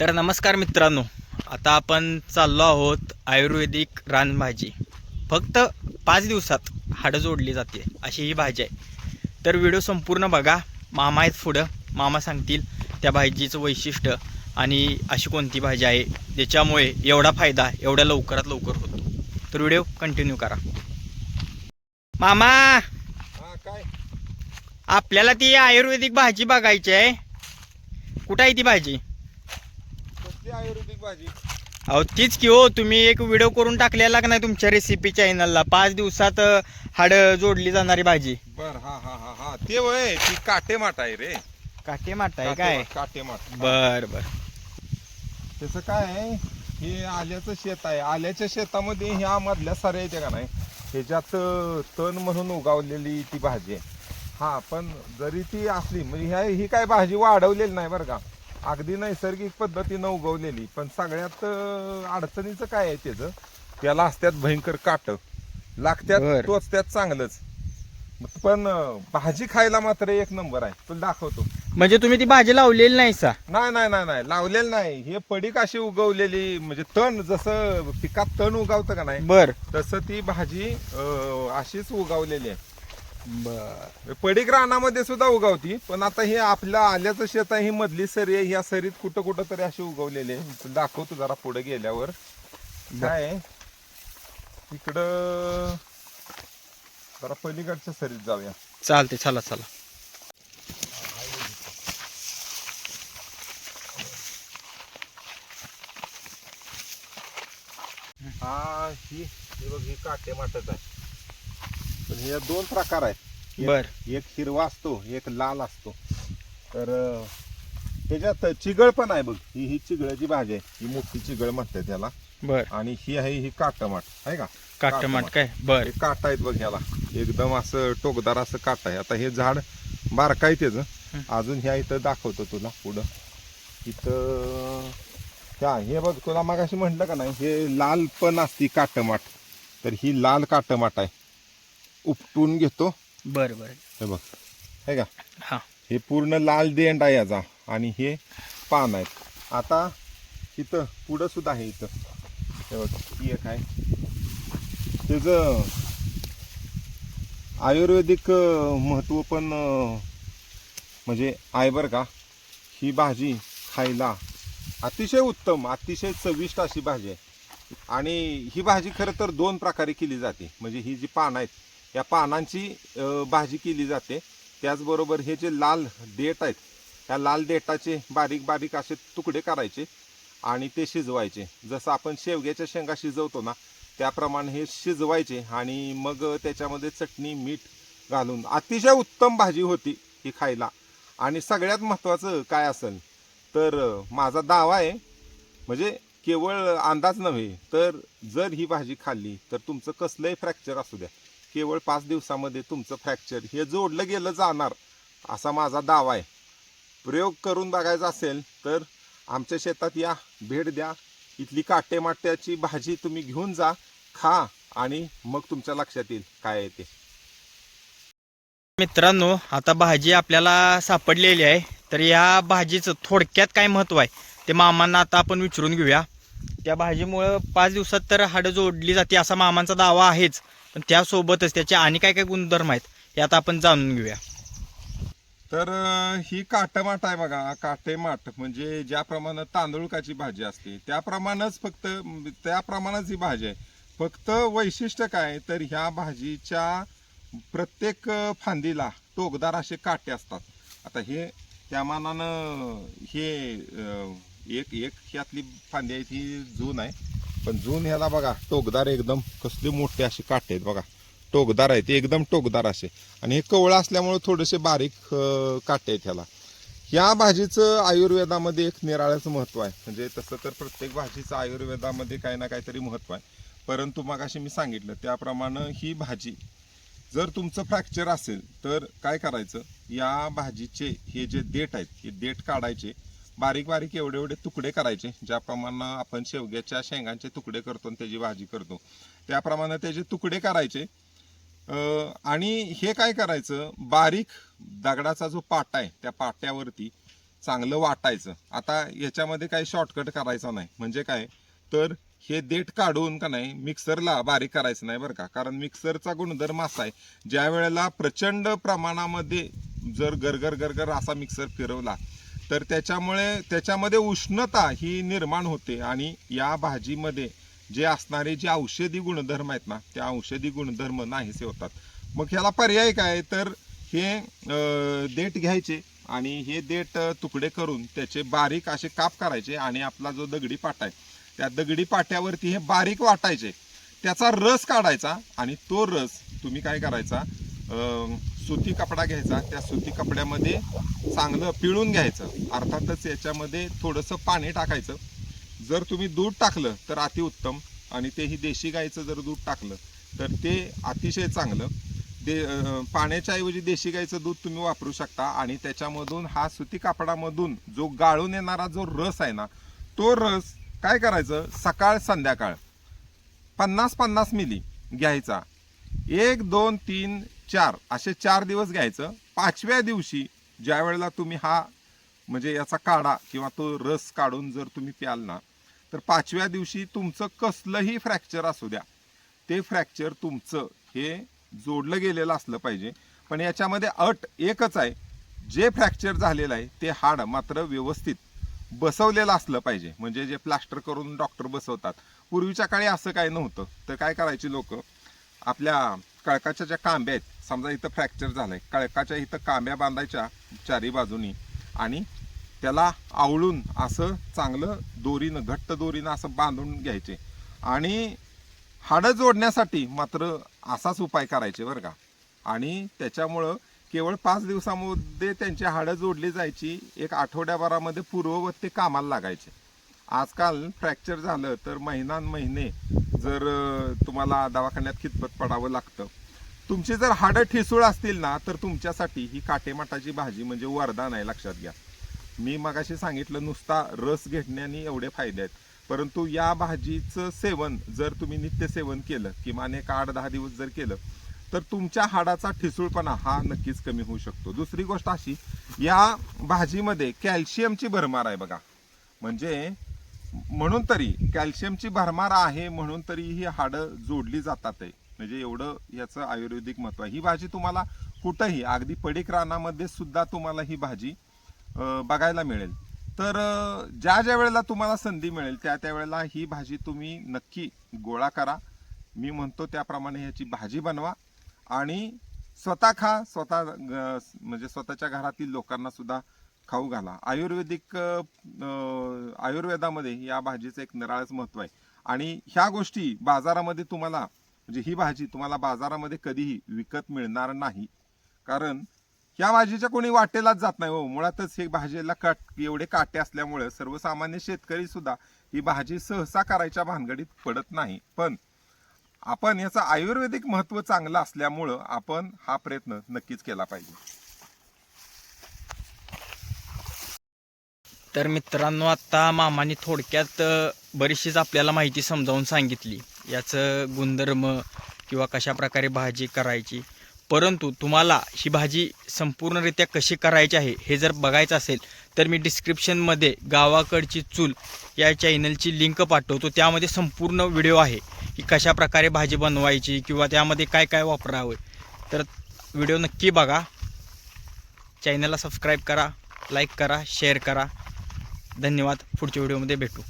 तर नमस्कार मित्रांनो आता आपण चाललो आहोत आयुर्वेदिक रानभाजी. फक्त पाच दिवसात हाडं जोडली जाते अशी ही भाजी आहे. तर व्हिडिओ संपूर्ण बघा मामा आहेत पुढं मामा सांगतील त्या भाजीचं वैशिष्ट्य आणि अशी कोणती भाजी आहे ज्याच्यामुळे एवढा फायदा एवढ्या लवकरात लवकर होतो. तर व्हिडिओ कंटिन्यू करा. मामा! काय? आपल्याला ती आयुर्वेदिक भाजी बघायची आहे. कुठं आहे ती भाजी? आयुर्वेदिक भाजी. अहो तीच की हो तुम्ही एक व्हिडिओ करून टाकलेला का नाही तुमच्या रेसिपी चॅनलला पाच दिवसात हाडं जोडली जाणारी भाजी. बर हा हा हा हा. ते वय ती काटे माट आहे रे. काटे माट आहे काय? काटे माट बर बर. त्याचं काय आहे हे आल्याचं शेत आहे. आल्याच्या शेतामध्ये ह्या मधल्या साऱ्या येते का नाही ह्याच्यात तण म्हणून उगावलेली ती भाजी आहे. हा पण जरी ती असली म्हणजे ह्या ही काय भाजी वाढवलेली नाही बरं का. अगदी नैसर्गिक पद्धतीनं उगवलेली पण सगळ्यात अडचणीचं काय आहे त्याचं? त्याला असत्यात भयंकर काट. लागत्यात बरं. तोच त्यात चांगलंच. पण भाजी खायला मात्र एक नंबर आहे. तुला दाखवतो. म्हणजे तुम्ही ती भाजी लावलेली नाही सा? नाही नाही नाही नाही. लावलेलं नाही. हे पडीक अशी उगवलेली म्हणजे तण जसं पिकात तण उगवतं का नाही बर. तसं ती भाजी अशीच उगवलेली आहे. बर. पडीक रानामध्ये सुद्धा उगवती पण आता हे आपल्या आल्याचं शेत आहे ही मधली सरी आहे ह्या सरीत कुठं कुठं तरी अशी उगवलेली दाखवतो जरा पुढे गेल्यावर. काय? इकडं जरा पलीकडच्या सरीत जाऊया. चालते चला चला. हा ही बघ ही काटे माटच आहे. पण हे दोन प्रकार आहेत. एक- बर. एक हिरवा असतो एक लाल असतो. तर अं, त्याच्यात चिगळ पण आहे बघ. ही ही चिगळाची भाजी आहे. ही मोठी चिगळ म्हणते त्याला. बर. आणि ही आहे ही काटमाट. आहे का? काट माट काय? बर. हे काटा आहेत बघ ह्याला एकदम असं टोकदार असं काटा आहे. आता हे झाड बारका आहे त्याचं. अजून ह्या इथं दाखवतो तुला पुढं. इथं ह्या हे बघ तुला मगाशी म्हटलं का नाही? हे लाल पण असती काटमाट. तर ही लाल काटमाट आहे. उपटून घेतो. बर बर. हे बघ. हे का? हा. हे पूर्ण लाल देंड आहे याचा आणि हे पान आहेत आता इथं पुढं सुद्धा आहे इथं. हे बघ ही एक आहे. त्याचं आयुर्वेदिक महत्त्व पण म्हणजे आहे बरं का. ही भाजी खायला अतिशय उत्तम अतिशय चविष्ट अशी भाजी आहे. आणि ही भाजी खरं तर दोन प्रकारे केली जाते. म्हणजे ही जी पानं आहेत या पानांची भाजी केली जाते. त्याचबरोबर हे जे लाल डेट आहेत त्या लाल देटाचे बारीक बारीक असे तुकडे करायचे आणि ते शिजवायचे. जसं आपण शेवग्याच्या शेंगा शिजवतो ना त्याप्रमाणे हे शिजवायचे आणि मग त्याच्यामध्ये चटणी मीठ घालून अतिशय उत्तम भाजी होती ही खायला. आणि सगळ्यात महत्त्वाचं काय असेल तर माझा दावा आहे म्हणजे केवळ अंदाज नव्हे तर जर ही भाजी खाल्ली तर तुमचं कसलंही फ्रॅक्चर असू द्या. केवळ पाच दिवसामध्ये तुमचं फ्रॅक्चर हे जोडलं गेलं जाणार असा माझा दावा आहे. प्रयोग करून बघायचा असेल तर आमच्या शेतात या भेट द्या. इथली काटेमाट्याची भाजी तुम्ही घेऊन जा खा आणि मग तुमच्या लक्षात येईल काय आहे ते. मित्रांनो आता भाजी आपल्याला सापडलेली आहे तर या भाजीचं थोडक्यात काय महत्त्व आहे ते मामांना आता आपण विचारून घेऊया. त्या भाजीमुळं पाच दिवसात तर हाडं जोडली जाते असा मामांचा दावा आहेच. पण त्यासोबतच त्याचे आणि काय काय गुणधर्म आहेत हे आता आपण जाणून घेऊया. तर ही काटमाट आहे बघा. काटेमाट म्हणजे ज्याप्रमाणे तांदूळकाची भाजी असते त्याप्रमाणेच फक्त त्याप्रमाणेच ही भाजी आहे. फक्त वैशिष्ट्य काय तर ह्या भाजीच्या प्रत्येक फांदीला टोकदार असे काटे असतात. आता हे त्या मानानं हे एक एक ह्यातली फांदी आहे ती जून आहे. पण जून ह्याला बघा टोकदार एकदम कसले मोठे असे काटे आहेत बघा. टोकदार आहेत ते एकदम टोकदार असे. आणि हे कवळं असल्यामुळे थोडेसे बारीक काटे आहेत ह्याला. या भाजीचं आयुर्वेदामध्ये एक निराळ्याचं महत्त्व आहे. म्हणजे तसं तर प्रत्येक भाजीचं आयुर्वेदामध्ये काही ना काहीतरी महत्त्व आहे. परंतु मगाशी मी सांगितलं त्याप्रमाणे ही भाजी जर तुमचं फ्रॅक्चर असेल तर काय करायचं? या भाजीचे हे जे देठ आहेत हे देठ काढायचे. बारीक बारीक एवढे एवढे तुकडे करायचे ज्याप्रमाणे आपण शेवग्याच्या शेंगांचे तुकडे करतो आणि त्याची भाजी करतो. त्याप्रमाणे त्याचे तुकडे करायचे. आणि हे काय करायचं बारीक दगडाचा जो पाटा आहे त्या पाट्यावरती चांगलं वाटायचं. आता याच्यामध्ये काही शॉर्टकट करायचा नाही. म्हणजे काय? तर हे देठ काढून का नाही मिक्सरला बारीक करायचं नाही बरं का. कारण मिक्सरचा गुणधर्म असा आहे ज्या वेळेला प्रचंड प्रमाणामध्ये जर गरगर गरगर असा मिक्सर फिरवला तर त्याच्यामुळे त्याच्यामध्ये उष्णता ही निर्माण होते आणि या भाजीमध्ये जे असणारे जे औषधी गुणधर्म आहेत ना त्या औषधी गुणधर्म नाहीसे होतात. मग ह्याला पर्याय काय? तर हे देठ घ्यायचे आणि हे देठ तुकडे करून त्याचे बारीक असे काप करायचे आणि आपला जो दगडी पाटा आहे त्या दगडी पाट्यावरती हे बारीक वाटायचे. त्याचा रस काढायचा आणि तो रस तुम्ही काय करायचा? सुती कपडा घ्यायचा त्या सुती कपड्यामध्ये चांगलं पिळून घ्यायचं. अर्थातच याच्यामध्ये थोडंसं पाणी टाकायचं. जर तुम्ही दूध टाकलं तर अतिउत्तम आणि तेही देशी गाईचं जर दूध टाकलं तर ते अतिशय चांगलं. दे पाण्याच्या ऐवजी देशी गाईचं दूध तुम्ही वापरू शकता आणि त्याच्यामधून हा सुती कापडामधून जो गाळून येणारा जो रस आहे ना तो रस काय करायचं? सकाळ संध्याकाळ. पन्नास पन्नास मिली घ्यायचा. एक दोन तीन चार असे चार दिवस घ्यायचं. पाचव्या दिवशी ज्या वेळेला तुम्ही हा म्हणजे याचा काढा किंवा तो रस काढून जर तुम्ही प्याल ना तर पाचव्या दिवशी तुमचं कसलंही फ्रॅक्चर असू द्या. ते फ्रॅक्चर तुमचं हे जोडलं गेलेलं असलं पाहिजे. पण याच्यामध्ये अट एकच आहे. जे फ्रॅक्चर झालेलं आहे ते हाड मात्र व्यवस्थित बसवलेलं असलं पाहिजे. म्हणजे जे प्लास्टर करून डॉक्टर बसवतात. पूर्वीच्या काळी असं काय नव्हतं. तर काय करायची लोक? आपल्या कळकाच्या ज्या कांब्या आहेत समजा इथं फ्रॅक्चर झालं आहे कळकाच्या इथं कांब्या बांधायच्या चारी बाजूनी आणि त्याला आवळून असं चांगलं दोरीनं घट्ट दोरीनं असं बांधून घ्यायचे. आणि हाडं जोडण्यासाठी मात्र असाच उपाय करायचे बरं का. आणि त्याच्यामुळं केवळ पाच दिवसामध्ये त्यांची हाडं जोडली जायची एक आठवड्याभरामध्ये पूर्ववत ते कामाला लागायचे. आजकाल फ्रॅक्चर झालं तर महिनान महिने जर तुम्हाला दवाखान्यात खितपत पडावं लागतं तुमची जर हाडं ठिसूळ असतील ना तर तुमच्यासाठी ही काटेमाटाची भाजी म्हणजे वरदान आहे लक्षात घ्या. मी मगाशी सांगितलं नुसता रस घेण्याने एवढे फायदे आहेत. परंतु या भाजीचं सेवन जर तुम्ही नित्य सेवन केलं किमान एक आठ दहा दिवस जर केलं तर तुमच्या हाडाचा ठिसूळपणा हा नक्कीच कमी होऊ शकतो. दुसरी गोष्ट अशी या भाजीमध्ये कॅल्शियमची भरमार आहे बघा. म्हणजे म्हणून तरी कॅल्शियमची भरमार आहे म्हणून तरी ही हाडं जोडली जातात आहे म्हणजे एवढं याचं आयुर्वेदिक महत्त्व आहे. ही भाजी तुम्हाला कुठंही अगदी पडीक रानामध्ये सुद्धा तुम्हाला ही भाजी बघायला मिळेल. तर ज्या ज्या वेळेला तुम्हाला संधी मिळेल त्या त्यावेळेला ही भाजी तुम्ही नक्की गोळा करा. मी म्हणतो त्याप्रमाणे ह्याची भाजी बनवा आणि स्वतः खा स्वतः म्हणजे स्वतःच्या घरातील लोकांना सुद्धा खाऊ घाला. आयुर्वेदिक आयुर्वेदामध्ये या भाजीचं एक निराळच महत्त्व आहे. आणि ह्या गोष्टी बाजारामध्ये तुम्हाला म्हणजे ही भाजी तुम्हाला बाजारामध्ये कधीही विकत मिळणार नाही. कारण या भाजीच्या कोणी वाटेलाच जात नाही हो. मुळातच हे भाजीला काट एवढे काटे असल्यामुळे सर्वसामान्य शेतकरी सुद्धा ही भाजी सहसा करायच्या भानगडीत पडत नाही. पण आपण याचं आयुर्वेदिक महत्त्व चांगलं असल्यामुळं आपण हा प्रयत्न नक्कीच केला पाहिजे. तर मित्रांनो आता मामाने थोडक्यात बरीचशीच आपल्याला माहिती समजावून सांगितली. याचं गुणधर्म किंवा कशा प्रकारे भाजी करायची. परंतु तुम्हाला ही भाजी संपूर्णरित्या कशी करायची आहे हे जर बघायचं असेल तर मी डिस्क्रिप्शनमध्ये गावाकडची चूल या चॅनलची लिंक पाठवतो. त्यामध्ये संपूर्ण व्हिडिओ आहे की कशा प्रकारे भाजी बनवायची किंवा त्यामध्ये काय काय वापरावं. तर व्हिडिओ नक्की बघा. चॅनलला सबस्क्राईब करा लाईक करा शेअर करा. धन्यवाद. पुढच्या व्हिडिओमध्ये भेटू.